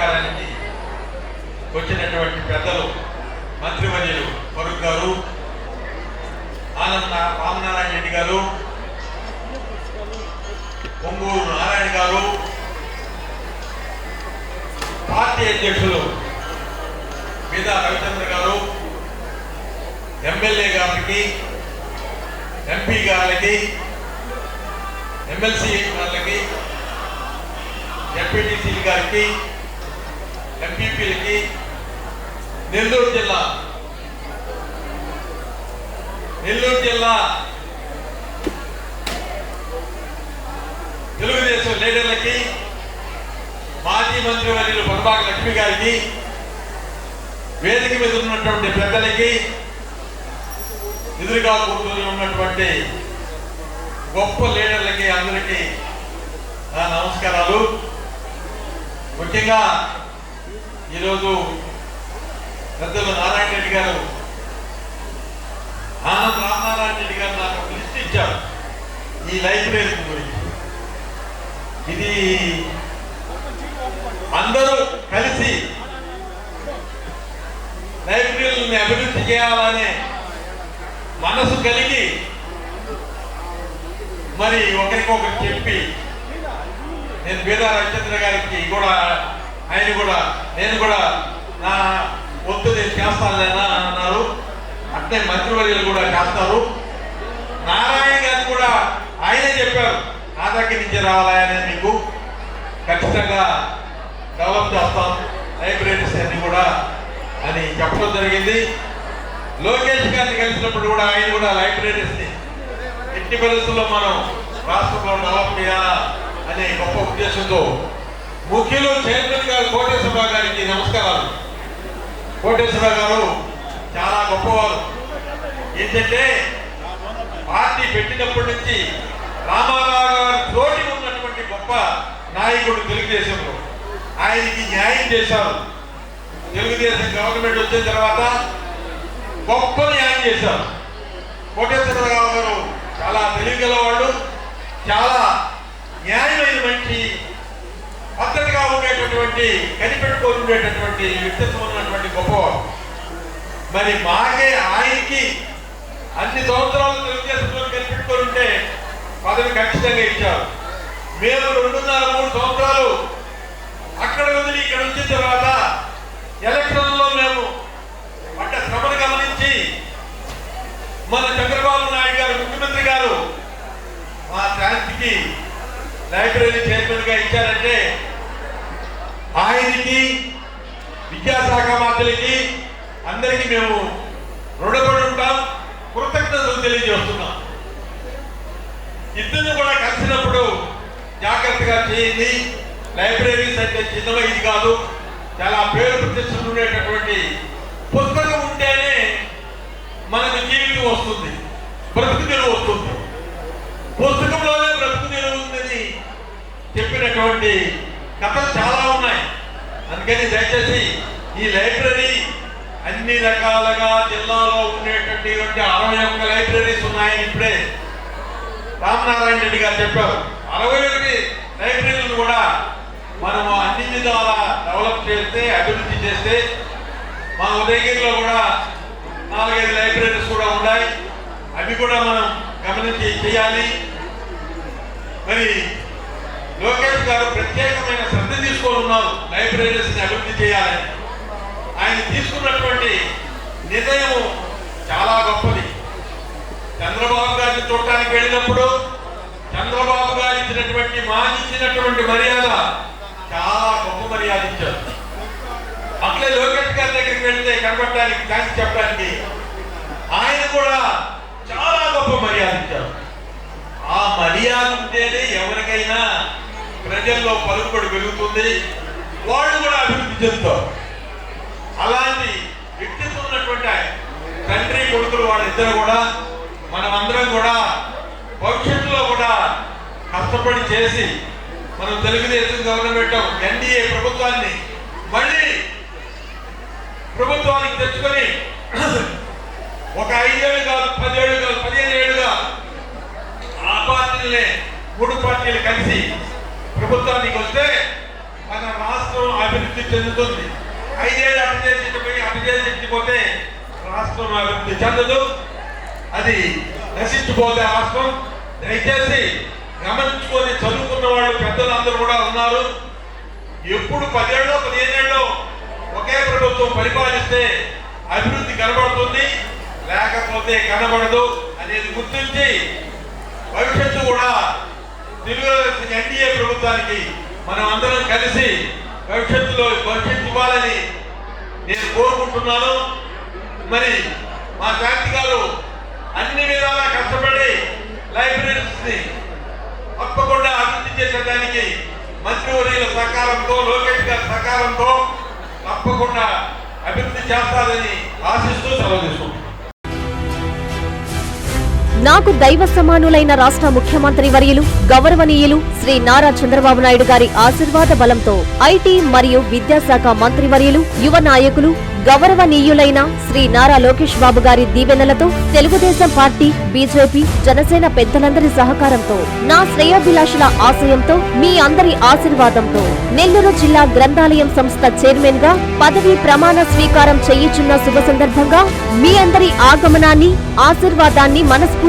సత్కారానికి వచ్చినటువంటి పెద్దలు మంత్రివర్యులు ఫరూక్ గారు ఆనంద రామనారాయణ రెడ్డి గారు పొంగూరు నారాయణ గారు పార్టీ అధ్యక్షులు మీదా రవిచంద్ర గారు ఎమ్మెల్యే గారికి ఎంపీ గారికి ఎమ్మెల్సీ గారికి ఎంపీటీసీ గారికి ఎంపీపీలకి నెల్లూరు జిల్లా. నెల్లూరు జిల్లా. తెలుగుదేశం లీడర్లకి మాజీ మంత్రి వర్యులు పొరపాక లక్ష్మి గారికి వేదిక మీద ఉన్నటువంటి పెద్దలకి ఎదురుగా కూర్చొని ఉన్నటువంటి గొప్ప లీడర్లకి అందరికీ నా నమస్కారాలు. ముఖ్యంగా ఈరోజు పెద్దలు నారాయణ రెడ్డి గారు ఆనంద రామనారాయణ రెడ్డి గారు నాకు లిస్ట్ ఇచ్చారు ఈ లైబ్రరీ గురించి. ఇది అందరూ కలిసి లైబ్రరీలను అభివృద్ధి చేయాలనే మనసు కలిగి మరి ఒకరికొకరు చెప్పి నేను బీదా రవిచంద్ర గారికి కూడా ఆయన కూడా నేను కూడా నా వంతు నేను చేస్తానులేనా అన్నారు. అంటే మంత్రివర్యులు కూడా చేస్తారు. నారాయణ గారు కూడా ఆయనే చెప్పారు నా దగ్గర నుంచి రావాలని మీకు. ఖచ్చితంగా డెవలప్ చేస్తాం లైబ్రరీస్ అన్ని కూడా అని చెప్పడం జరిగింది. లోకేష్ గారిని కలిసినప్పుడు కూడా ఆయన కూడా లైబ్రరీస్ని ఎట్టి పరిస్థితుల్లో మనం రాష్ట్రంలో డెవలప్ చేయాలా అనే గొప్ప ఉద్దేశంతో ముఖ్యులు చైర్మన్ గారు కోటేశ్వర గారికి నమస్కారాలు. కోటేశ్వర గారు చాలా గొప్పవారు. ఏంటంటే పార్టీ పెట్టినప్పటి నుంచి రామారావు గారు తోటి ఉన్నటువంటి గొప్ప నాయకుడు తెలుగుదేశంలో. ఆయనకి న్యాయం చేశారు. తెలుగుదేశం గవర్నమెంట్ వచ్చిన తర్వాత గొప్ప న్యాయం చేశారు. కోటేశ్వరరావు గారు చాలా తెలివిగల వాళ్ళు చాలా న్యాయమైన మంచి పద్ధతిగా ఉండేటటువంటి కనిపెట్టుకొని ఉండేటటువంటి వ్యక్తిత్వం ఉన్నటువంటి గొప్ప మరి మాకే ఆయనకి అన్ని సంవత్సరాలు తెలుగుదేశంలో కనిపెట్టుకొని ఉంటే పదవి ఖచ్చితంగా ఇచ్చారు. మేము రెండున్నర మూడు సంవత్సరాలు అక్కడ వదిలి ఇక్కడ వచ్చిన తర్వాత ఎలక్షన్లో మేము పడ్డ శ్రమను గమనించి మన చంద్రబాబు నాయుడు గారు ముఖ్యమంత్రి గారు మా శాంతికి లైబ్రరీ చైర్మన్గా ఇచ్చారంటే ఆయనకి విద్యాశాఖ మంత్రులకి అందరికీ మేము రుణపడి ఉంటాం కృతజ్ఞతలు తెలియజేస్తున్నాం. ఇద్దరు కూడా కలిసినప్పుడు జాగ్రత్తగా చేయండి. లైబ్రరీస్ అంటే ఇది కాదు చాలా పేరు ప్రతిష్టలు ఉండేటటువంటి పుస్తకం ఉంటేనే మనకు జీవితం వస్తుంది బ్రతుకు తెరువు వస్తుంది. పుస్తకంలోనే బ్రతుకు తెరువు ఉందని చెప్పినటువంటి కథలు చాలా ఉన్నాయి. అందుకని దయచేసి ఈ లైబ్రరీ అన్ని రకాలుగా జిల్లాలో ఉండేటటువంటి అరవై ఒక్క లైబ్రరీస్ ఉన్నాయని ఇప్పుడే రామనారాయణ రెడ్డి గారు చెప్పారు. అరవై ఒకటి లైబ్రరీలను కూడా మనము అన్ని విధాలా డెవలప్ చేస్తే అభివృద్ధి చేస్తే మా ఉదయగిరిలో కూడా నాలుగైదు లైబ్రరీస్ కూడా ఉన్నాయి. అవి కూడా మనం గమనించి చేయాలి. మరి లోకేష్ గారు ప్రత్యేకమైన శ్రద్ధ తీసుకొని ఉన్నారు లైబ్రరీస్ని అభివృద్ధి చేయాలని. ఆయన తీసుకున్నటువంటి నిర్ణయం చాలా గొప్పది. చంద్రబాబు గారిని చూడటానికి వెళ్ళినప్పుడు చంద్రబాబు గారు ఇచ్చినటువంటి మానిచ్చినటువంటి మర్యాద చాలా గొప్ప మర్యాద ఇచ్చారు. అట్లే లోకేష్ గారి దగ్గరికి వెళ్తే కనబడటానికి థ్యాంక్స్ చెప్పడానికి ఆయన కూడా చాలా గొప్ప మర్యాద ఇచ్చారు. ఆ మర్యాద ఉంటేనే ఎవరికైనా ప్రజల్లో పలుకుబడి పెరుగుతుంది. వాళ్ళు కూడా అభివృద్ధి చెందుతారు. అలాంటి వ్యక్తిత్వం ఉన్నటువంటి తండ్రి కొడుకులు వాళ్ళిద్దరు కూడా మనమందరం కూడా భవిష్యత్తులో కూడా కష్టపడి చేసి మనం తెలుగుదేశం గవర్నమెంట్ ఎన్డీఏ ప్రభుత్వాన్ని మళ్ళీ ప్రభుత్వానికి తెచ్చుకొని ఒక ఐదేళ్ళు కాదు పదేళ్ళు కాదు పదిహేను ఏళ్ళుగా ఆ పార్టీలనే మూడు పార్టీలు కలిసి ప్రభుత్వానికి వస్తే మన రాష్ట్రం అభివృద్ధి చెందుతుంది. ఐదేళ్ళు అటు చేసి పోయి రాష్ట్రం అభివృద్ధి చెందదు. అది నశించిపోతే రాష్ట్రం. దయచేసి గమనించుకొని చదువుకున్న వాళ్ళు పెద్దలు అందరూ కూడా ఉన్నారు. ఎప్పుడు పదేళ్ళలో పదిహేనేళ్ళలో ఒకే ప్రభుత్వం పరిపాలిస్తే అభివృద్ధి కనబడుతుంది. లేకపోతే కనబడదు అనేది గుర్తించి భవిష్యత్తు కూడా తెలుగు ఎన్డీఏ ప్రభుత్వానికి మనం అందరం కలిసి భవిష్యత్తులో భవిష్యత్తు ఇవ్వాలని నేను కోరుకుంటున్నాను. మరి మా శాంతి గారు అన్ని విధాలా కష్టపడి లైబ్రరీస్ని తప్పకుండా అభివృద్ధి చేసేదానికి మంత్రివర్యుల సహకారంతో లోకేష్ గారి సహకారంతో తప్పకుండా అభివృద్ధి చేస్తారని ఆశిస్తూ సెలవు తీసుకుంటున్నాను. నాకు దైవ సమానులైన రాష్ట్ర ముఖ్యమంత్రి వర్యులు గౌరవనీయులు శ్రీ నారా చంద్రబాబు నాయుడు గారి ఆశీర్వాద బలంతో ఐటీ మరియు విద్యాశాఖ మంత్రి వర్యులు యువ నాయకులు గౌరవనీయులైన శ్రీ నారా లోకేష్ బాబు గారి దీవెనలతో తెలుగుదేశం పార్టీ బీజేపీ జనసేన పెద్దలందరి సహకారంతో నా శ్రేయోభిలాషుల ఆశయంతో మీ అందరి ఆశీర్వాదంతో నెల్లూరు జిల్లా గ్రంథాలయం సంస్థ చైర్మన్గా పదవి ప్రమాణ స్వీకారం చేయుచున్న శుభ సందర్భంగా మీ అందరి ఆగమనాన్ని ఆశీర్వాదాన్ని మనస్ఫూర్తి